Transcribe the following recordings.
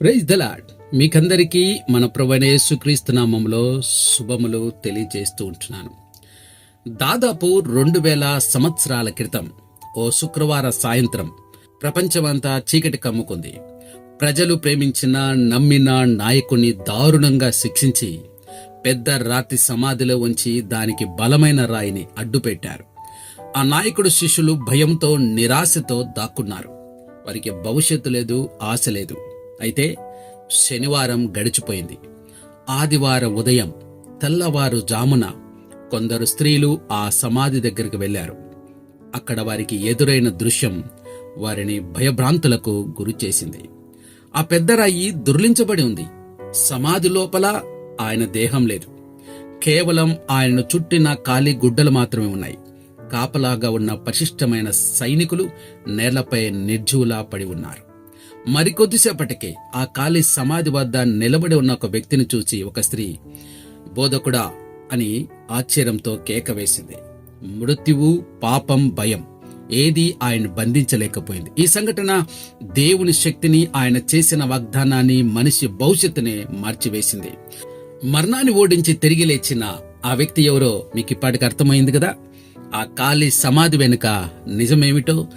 Praise the Lord మీకందరికీ మన ప్రవణేశ్వక్రీస్తు నామంలో శుభములు తెలియజేస్తూ ఉంటున్నాను. దాదాపు రెండు వేల సంవత్సరాల క్రితం ఓ శుక్రవార సాయంత్రం ప్రపంచమంతా చీకటి కమ్ముకుంది. ప్రజలు ప్రేమించిన నమ్మిన నాయకుని దారుణంగా శిక్షించి పెద్ద రాతి సమాధిలో ఉంచి దానికి బలమైన రాయిని అడ్డుపెట్టారు. ఆ నాయకుడు శిష్యులు భయంతో నిరాశతో దాక్కున్నారు. వారికి భవిష్యత్తు లేదు ఆశ లేదు. అయితే శనివారం గడిచిపోయింది. ఆదివారం ఉదయం తెల్లవారు జామున కొందరు స్త్రీలు ఆ సమాధి దగ్గరికి వెళ్ళారు అక్కడ వారికి ఎదురైన దృశ్యం వారిని భయభ్రాంతులకు గురి చేసింది. ఆ పెద్దరాయి దుర్లించబడి ఉంది. సమాధి లోపల ఆయన దేహం లేదు. కేవలం ఆయనను చుట్టిన ఖాళీ గుడ్డలు మాత్రమే ఉన్నాయి. కాపలాగా ఉన్న పరిశిష్టమైన సైనికులు నేలపై నిర్జీవులా పడి ఉన్నారు. మరికొద్దిసేపటికే ఆ ఖాళీ సమాధి వద్ద నిలబడి ఉన్న ఒక వ్యక్తిని చూసి ఒక స్త్రీ బోధకుడా అని ఆశ్చర్యంతో కేక వేసింది. మృత్యువు పాపం భయం. ఏది ఆయన బంధించలేకపోయింది. ఈ సంఘటన దేవుని శక్తిని ఆయన చేసిన వాగ్దానాన్ని మనిషి భవిష్యత్తునే మార్చివేసింది. మరణాన్ని ఓడించి తిరిగి లేచిన ఆ వ్యక్తి ఎవరో మీకు ఇప్పటికి అర్థమైంది కదా? ఆ ఖాళీ సమాధి వెనుక నిజమేమిటో?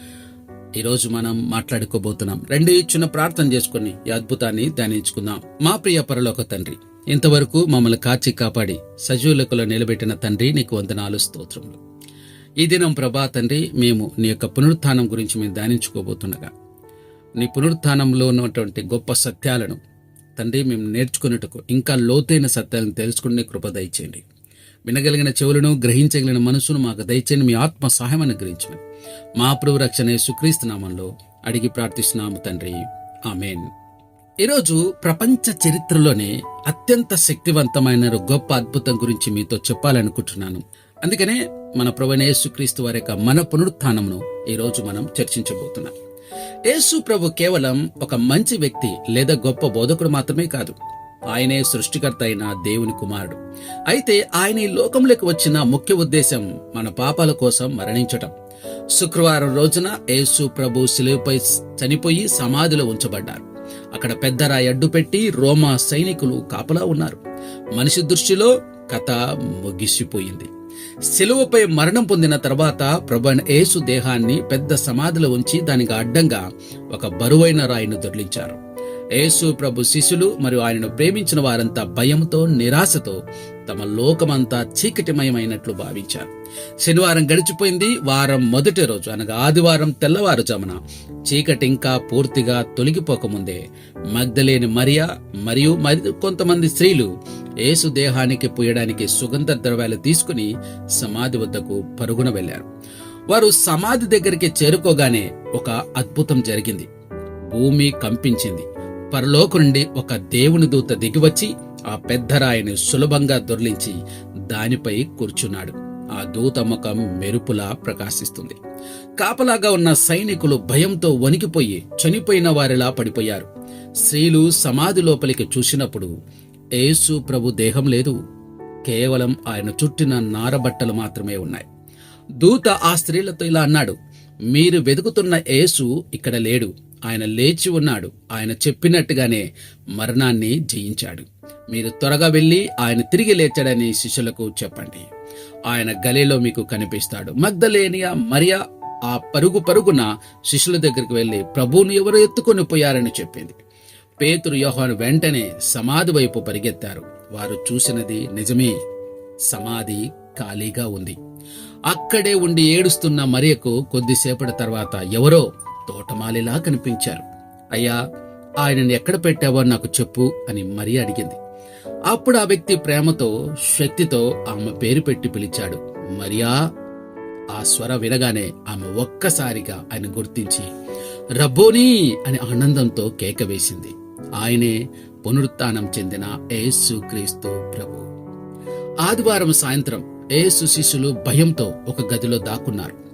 ఈరోజు మనం మాట్లాడుకోబోతున్నాం. రెండు చిన్న ప్రార్థన చేసుకుని ఈ అద్భుతాన్ని ధ్యానించుకుందాం. మా ప్రియ పరలోక తండ్రి ఇంతవరకు మమ్మల్ని కాచి కాపాడి సజీవులకులో నిలబెట్టిన తండ్రి నీకు వందనాలు స్తోత్రములు. ఈ దినం ప్రభా తండ్రి మేము నీ యొక్క పునరుత్థానం గురించి మేము ధ్యానించుకోబోతుండగా నీ పునరుత్థానంలో ఉన్నటువంటి గొప్ప సత్యాలను తండ్రి మేము నేర్చుకున్నట్టుకు ఇంకా లోతైన సత్యాలను తెలుసుకునే కృప దయచేయండి. వినగలిగిన చెవులను గ్రహించగలిగిన మనసును మాకు దయచేయండి మీ ఆత్మ సహాయం అనుగ్రహించండి మా ప్రభు రక్షణ సుక్రీస్తు నామంలో అడిగి ప్రార్థిస్తున్నాము తండ్రి. ఆమెన్. ఈరోజు ప్రపంచ చరిత్రలోనే అత్యంత శక్తివంతమైన గొప్ప అద్భుతం గురించి మీతో చెప్పాలనుకుంటున్నాను. అందుకనే మన ప్రభువైన యేసుక్రీస్తు వారి యొక్క మన పునరుత్నమును ఈరోజు మనం చర్చించబోతున్నాం. యేసు ప్రభు కేవలం ఒక మంచి వ్యక్తి లేదా గొప్ప బోధకుడు మాత్రమే కాదు ఆయనే సృష్టికర్త అయిన దేవుని కుమారుడు. అయితే ఆయన ఈ లోకంలోకి వచ్చిన ముఖ్య ఉద్దేశం మన పాపాల కోసం మరణించటం. శుక్రవారం రోజున యేసు ప్రభు శిలువపై చనిపోయి సమాధిలో ఉంచబడ్డారు. అక్కడ పెద్ద రాయి అడ్డుపెట్టి రోమా సైనికులు కాపలా ఉన్నారు. మనిషి దృష్టిలో కథ ముగిసిపోయింది. శిలువపై మరణం పొందిన తర్వాత ప్రభు యేసు దేహాన్ని పెద్ద సమాధిలో ఉంచి దానికి అడ్డంగా ఒక బరువైన రాయిని దొర్లించారు. యేసు ప్రభు శిష్యులు మరియు ఆయనను ప్రేమించిన వారంతా భయంతో నిరాశతో తమ లోకమంతా చీకటిమయమైనట్లు భావించారు. శనివారం గడిచిపోయింది. వారం మొదటి రోజు అనగా ఆదివారం తెల్లవారుజామున చీకటి ఇంకా పూర్తిగా తొలగిపోకముందే మగ్ధలేని మరియా మరియు మరి కొంతమంది స్త్రీలు యేసు దేహానికి పూయడానికి సుగంధ ద్రవ్యాలు తీసుకుని సమాధి వద్దకు పరుగున వెళ్ళారు వారు సమాధి దగ్గరికి చేరుకోగానే ఒక అద్భుతం జరిగింది. భూమి కంపించింది. పరలోకు నుండి ఒక దేవుని దూత దిగివచ్చి ఆ పెద్ద రాయిని సులభంగా దొర్లించి దానిపై కూర్చున్నాడు. ఆ దూత ముఖం మెరుపులా ప్రకాశిస్తుంది. కాపలాగా ఉన్న సైనికులు భయంతో వణికిపోయి చనిపోయిన వారిలా పడిపోయారు. స్త్రీలు సమాధి లోపలికి చూసినప్పుడు ఏసు ప్రభు దేహం లేదు. కేవలం ఆయన చుట్టిన నారబట్టలు మాత్రమే ఉన్నాయి. దూత ఆ స్త్రీలతో ఇలా అన్నాడు మీరు వెతుకుతున్న ఏసు ఇక్కడ లేడు. ఆయన లేచి ఉన్నాడు. ఆయన చెప్పినట్టుగానే మరణాన్ని జయించాడు. మీరు త్వరగా వెళ్ళి ఆయన తిరిగి లేచాడని శిష్యులకు చెప్పండి. ఆయన గలిలో మీకు కనిపిస్తాడు. మగ్ధలేనియా మరియా ఆ పరుగు పరుగున శిష్యుల దగ్గరికి వెళ్ళి ప్రభువును ఎవరు ఎత్తుకొని పోయారని చెప్పింది. పేతురు యోహాను వెంటనే సమాధి వైపు పరిగెత్తారు. వారు చూసినది నిజమే. సమాధి ఖాళీగా ఉంది. అక్కడే ఉండి ఏడుస్తున్న మరియకు కొద్దిసేపటి తర్వాత ఎవరో తోటమాలిలా కనిపించారు. అయ్యా ఆయనను ఎక్కడ పెట్టావో నాకు చెప్పు అని మరి అడిగింది. అప్పుడు ఆ వ్యక్తి ప్రేమతో శక్తితో ఆమె పేరు పెట్టి పిలిచాడు. మరియా ఆ స్వర వినగానే ఆమె ఒక్కసారిగా ఆయన గుర్తించి రబ్బోనీ అని ఆనందంతో కేక వేసింది. ఆయనే పునరుత్నం చెందిన ఏసు క్రీస్తు ప్రభు. ఆదివారం సాయంత్రం ఏసు శిష్యులు భయంతో ఒక గదిలో దాక్కున్నారు.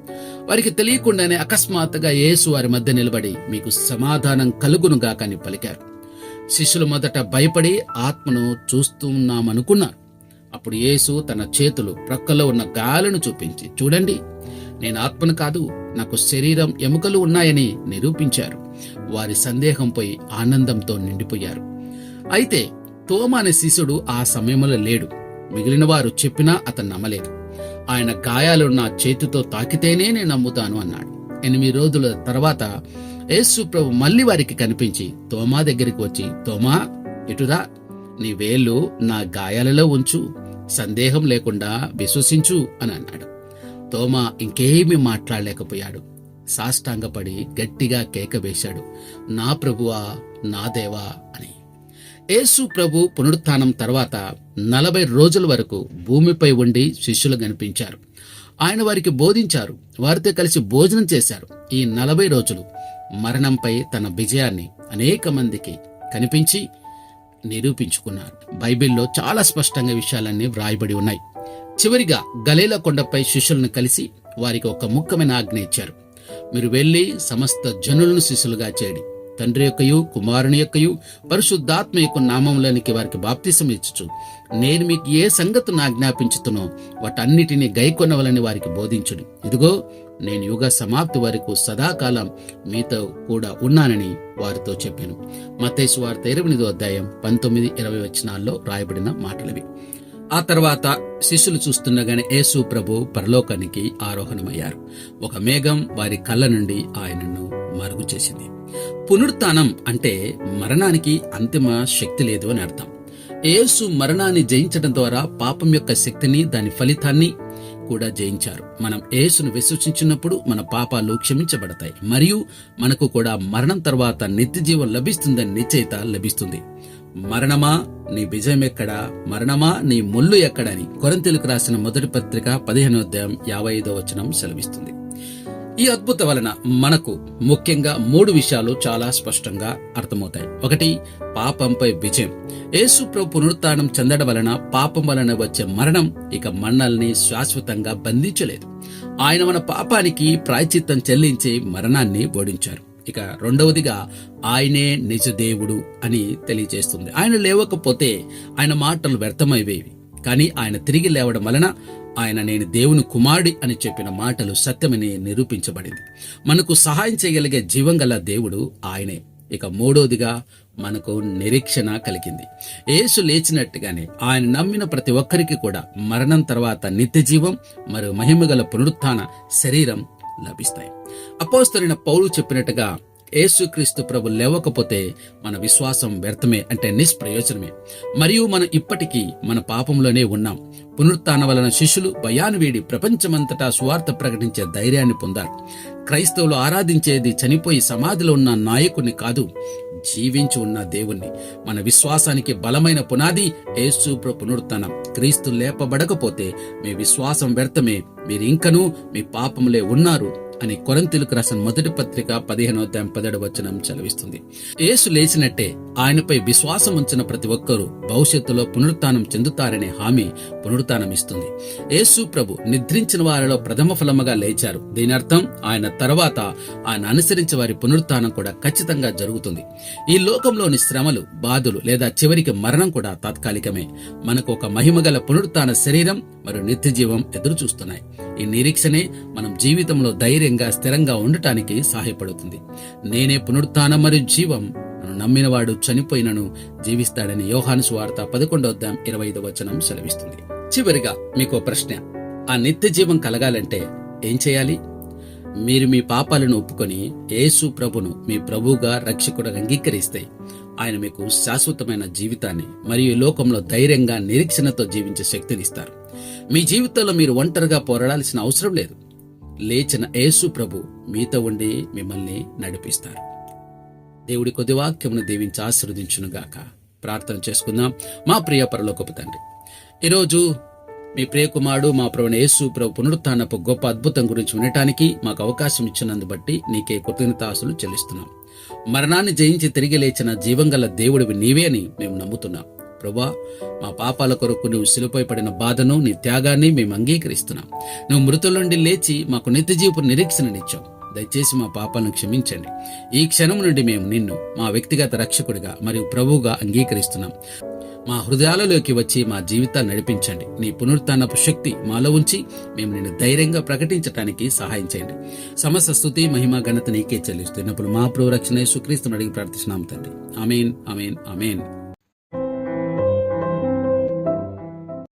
వారికి తెలియకుండానే అకస్మాత్తుగా యేసు వారి మధ్య నిలబడి మీకు సమాధానం కలుగునుగా కానీ పలికారు. శిష్యులు మొదట భయపడి ఆత్మను చూస్తున్నామనుకున్నారు అప్పుడు యేసు తన చేతులు ప్రక్కలో ఉన్న గాలను చూపించి చూడండి నేను ఆత్మను కాదు నాకు శరీరం ఎముకలు ఉన్నాయని నిరూపించారు. వారి సందేహంపై ఆనందంతో నిండిపోయారు. అయితే తోమ అనే శిష్యుడు ఆ సమయంలో లేడు. మిగిలిన వారు చెప్పినా అతను నమ్మలేదు. ఆయన గాయాలు నా చేతితో తాకితేనే నేను నమ్ముతాను అన్నాడు. ఎనిమిది రోజుల తర్వాత యేసు ప్రభు మళ్ళీ వారికి కనిపించి తోమా దగ్గరికి వచ్చి తోమా ఇటురా నీ వేళ్ళు నా గాయాలలో ఉంచు సందేహం లేకుండా విశ్వసించు అని అన్నాడు. తోమా ఇంకేమీ మాట్లాడలేకపోయాడు. సాష్టాంగపడి గట్టిగా కేక వేశాడు. నా ప్రభువా నా దేవా అని. యేసు ప్రభు పునరుత్నం తర్వాత నలభై రోజుల వరకు భూమిపై ఉండి శిష్యులు కనిపించారు. ఆయన వారికి బోధించారు. వారితో కలిసి భోజనం చేశారు. ఈ నలభై రోజులు మరణంపై తన విజయాన్ని అనేక మందికి కనిపించి నిరూపించుకున్నారు. బైబిల్లో చాలా స్పష్టంగా విషయాలన్నీ వ్రాయబడి ఉన్నాయి. చివరిగా గలేల కొండపై శిష్యులను కలిసి వారికి ఒక ముఖ్యమైన ఆజ్ఞ ఇచ్చారు. మీరు వెళ్ళి సమస్త జనులను శిష్యులుగా చేయడి తండ్రి యొక్కయు కుమారుని యొక్కయు పరిశుద్ధాత్మ యొక్క నామంలోనికి వారికి బాప్తిసం ఇచ్చుచు. నేను మీకు ఏ సంగతును ఆజ్ఞాపించుతునో వాటన్నిటినీ గైకొనవలని వారికి బోధించుడు. ఇదిగో నేను యుగ సమాప్తి వరకు సదాకాలం మీతో కూడా ఉన్నానని వారితో చెప్పాను. మతేసు వార్త ఇరవై అధ్యాయం పంతొమ్మిది ఇరవై వచనాల్లో రాయబడిన మాటలవి. ఆ తర్వాత శిష్యులు చూస్తుండగానే యేసు ప్రభు పరలోకానికి ఆరోహణమయ్యారు. ఒక మేఘం వారి కళ్ళ నుండి ఆయనను మరుగు చేసింది. పునరుత్నం అంటే మరణానికి అంతిమ శక్తి లేదు అని అర్థం. యేసు మరణాన్ని జయించడం ద్వారా పాపం యొక్క శక్తిని దాని ఫలితాన్ని కూడా జయించారు. మనం యేసును విశ్వసించినప్పుడు మన పాపాలు క్షమించబడతాయి. మరియు మనకు కూడా మరణం తర్వాత నిత్య జీవం లభిస్తుందని నిశ్చయిత లభిస్తుంది. మరణమా? నీ విజయం ఎక్కడా? మరణమా? నీ ముళ్ళు ఎక్కడని కొరంతెలకు రాసిన మొదటి పత్రిక పదిహేనో అధ్యాయం యాభై ఐదో వచనం సెలవిస్తుంది. ఈ అద్భుత వలన మనకు ముఖ్యంగా మూడు విషయాలు చాలా స్పష్టంగా అర్థమవుతాయి. ఒకటి పాపంపై విజయం. యేసు ప్రభు పునరుత్నం చెందడం వలన పాపం వలన వచ్చే మరణం ఇక మనల్ని శాశ్వతంగా బంధించలేదు. ఆయన మన పాపానికి ప్రాయచిత్తం చెల్లించి మరణాన్ని ఓడించారు. ఇక రెండవదిగా ఆయనే నిజ దేవుడు అని తెలియజేస్తుంది. ఆయన లేవకపోతే ఆయన మాటలు వ్యర్థమైవేవి కానీ ఆయన తిరిగి లేవడం వలన ఆయన నేను దేవుని కుమారుడి అని చెప్పిన మాటలు సత్యమని నిరూపించబడింది. మనకు సహాయం చేయగలిగే జీవం గల దేవుడు ఆయనే. ఇక మూడోదిగా మనకు నిరీక్షణ కలిగింది. యేసు లేచినట్టుగానే ఆయన నమ్మిన ప్రతి ఒక్కరికి కూడా మరణం తర్వాత నిత్య జీవం మరియు మహిమగల పునరుత్థాన శరీరం లభిస్తాయి. అపోస్తరైన పౌలు చెప్పినట్టుగా యేసుక్రీస్తు ప్రభు లేవకపోతే మన విశ్వాసం వ్యర్థమే అంటే నిష్ప్రయోజనమే. మరియు మనం ఇప్పటికీ మన పాపంలోనే ఉన్నాం. పునరుత్న వలన శిష్యులు భయాన్ని వీడి ప్రపంచమంతటా సువార్త ప్రకటించే ధైర్యాన్ని పొందారు. క్రైస్తవులు ఆరాధించేది చనిపోయి సమాధిలో ఉన్న నాయకుని కాదు జీవించి ఉన్న దేవుణ్ణి. మన విశ్వాసానికి బలమైన పునాది యేసు పునరుత్నం క్రీస్తు లేపబడకపోతే మీ విశ్వాసం వ్యర్థమే. మీరు ఇంకనూ మీ పాపములే ఉన్నారు. అని కొరంతిలకు రాసిన మొదటి పత్రిక పదిహేనో అధ్యాయం వచనం చదివిస్తుంది. యేసు లేచినట్టే ఆయనపై విశ్వాసం ఉంచిన ప్రతి ఒక్కరూ భవిష్యత్తులో పునరుత్నం చెందుతారనే హామీ పునరుత్నమిస్తుంది. యేసు ప్రభు నిద్రించిన వారిలో ప్రథమ ఫలముగా లేచారు. దీని అర్థం ఆయన తర్వాత ఆయన అనుసరించే వారి పునరుత్నం కూడా ఖచ్చితంగా జరుగుతుంది. ఈ లోకంలోని శ్రమలు బాధలు లేదా చివరికి మరణం కూడా తాత్కాలికమే. మనకు ఒక మహిమగల పునరుత్న శరీరం మరియు నిత్య జీవం ఎదురు చూస్తున్నాయి ఈ నిరీక్షణే మనం జీవితంలో ధైర్యంగా స్థిరంగా ఉండటానికి సహాయపడుతుంది. నేనే పునరుత్నం మరియు జీవం నమ్మినవాడు చనిపోయినను జీవిస్తాడని యోహాను సువార్త పదకొండో అధ్యాయం ఇరవై ఐదు వచనం సెలవిస్తుంది. చివరిగా మీకు ప్రశ్న. ఆ నిత్య జీవం కలగాలంటే ఏం చేయాలి? మీరు మీ పాపాలను ఒప్పుకొని యేసు ప్రభును మీ ప్రభువుగా రక్షకుడుగా అంగీకరిస్తే ఆయన మీకు శాశ్వతమైన జీవితాన్ని మరియు లోకంలో ధైర్యంగా నిరీక్షణతో జీవించే శక్తినిస్తారు మీ జీవితంలో మీరు ఒంటరిగా పోరాడాల్సిన అవసరం లేదు. లేచిన యేసు ప్రభు మీతో ఉండి మిమ్మల్ని నడిపిస్తారు. దేవుడి కొద్ది వాక్యమును దీవించి ఆశీర్వదించునుగాక. ప్రార్థన చేసుకుందాం. మా ప్రియ పరలోకపు తండ్రి ఈరోజు మీ ప్రియకుమారుడు మా ప్రభుణ యేసు ప్రభు పునరుత్నపు గొప్ప అద్భుతం గురించి వినటానికి మాకు అవకాశం ఇచ్చినందు బట్టి నీకే కృతజ్ఞతాసులు చెల్లిస్తున్నాం. మరణాన్ని జయించి తిరిగి లేచిన జీవంగల దేవుడివి నీవే అని మేము నమ్ముతున్నాం. ప్రభా మా పాపాల కొరకు నువ్వు సిలుపై పడిన బాధను నీ త్యాగాన్ని మేము అంగీకరిస్తున్నాం. నువ్వు మృతుల నుండి లేచి మాకు నిత్యజీవపు నిరీక్షణనిచ్చావు. దయచేసి మా పాపాలను క్షమించండి. ఈ క్షణం నుండి మేము నిన్ను మా వ్యక్తిగత రక్షకుడిగా మరియు ప్రభువుగా అంగీకరిస్తున్నాం. మా హృదయాలలోకి వచ్చి మా జీవితాలు నడిపించండి. నీ పునరుత్నపు శక్తి మాలో ఉంచి మేము నిన్ను ధైర్యంగా ప్రకటించడానికి సహాయం చేయండి. సమస్త స్థుతి మహిమ ఘనత నీకే చెల్లిస్తున్నప్పుడు మా ప్రభు రక్షణ సుక్రీస్తుని అడిగి ప్రార్థిస్తున్నాం తండ్రి. అమేన్ అమేన్ అమేన్